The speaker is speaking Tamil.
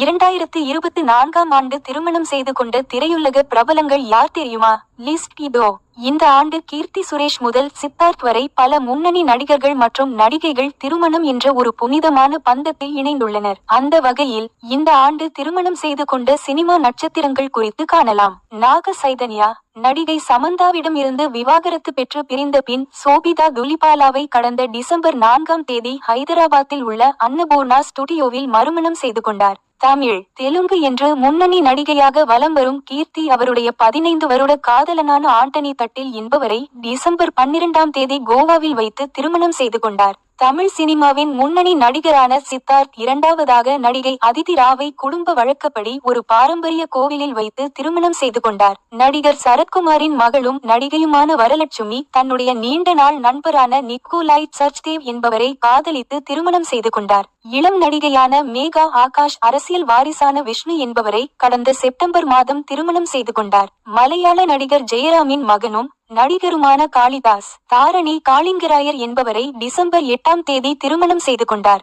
இரண்டாயிரத்து இருபத்தி நான்காம் ஆண்டு திருமணம் செய்து கொண்ட திரையுலக பிரபலங்கள் யார் தெரியுமா? லிஸ்ட் இதோ. இந்த ஆண்டு கீர்த்தி சுரேஷ் முதல் சித்தார்த் வரை பல முன்னணி நடிகர்கள் மற்றும் நடிகைகள் திருமணம் என்ற ஒரு புனிதமான பந்தத்தில் இணைந்துள்ளனர். அந்த வகையில் இந்த ஆண்டு திருமணம் செய்து கொண்ட சினிமா நட்சத்திரங்கள் குறித்து காணலாம். நாக சைதன்யா நடிகை சமந்தாவிடம் இருந்து விவாகரத்து பெற்று பிரிந்த பின் சோபிதா துலிபாலாவை கடந்த டிசம்பர் நான்காம் தேதி ஹைதராபாத்தில் உள்ள அன்னபூர்ணா ஸ்டுடியோவில் மறுமணம் செய்து கொண்டார். தமிழ் தெலுங்கு என்று முன்னணி நடிகையாக வலம் வரும் கீர்த்தி அவருடைய பதினைந்து வருட காதலனான ஆண்டனி தட்டில் என்பவரை டிசம்பர் பன்னிரெண்டாம் தேதி கோவாவில் வைத்து திருமணம் செய்து கொண்டார். தமிழ் சினிமாவின் முன்னணி நடிகரான சித்தார்த் இரண்டாவதாக நடிகை அதிதி ராவை குடும்ப வழக்கப்படி ஒரு பாரம்பரிய கோவிலில் வைத்து திருமணம் செய்து கொண்டார். நடிகர் சரத்குமாரின் மகளும் நடிகையுமான வரலட்சுமி தன்னுடைய நீண்ட நாள் நண்பரான நிக்கோலாய் சர்ச்தேவ் என்பவரை காதலித்து திருமணம் செய்து கொண்டார். இளம் நடிகையான மேகா ஆகாஷ் அரசியல் வாரிசான விஷ்ணு என்பவரை கடந்த செப்டம்பர் மாதம் திருமணம் செய்து கொண்டார். மலையாள நடிகர் ஜெயராமின் மகனும் நடிகருமான காளிதாஸ் தாரணி காளிங்கராயர் என்பவரை டிசம்பர் எட்டாம் தேதி திருமணம் செய்து கொண்டார்.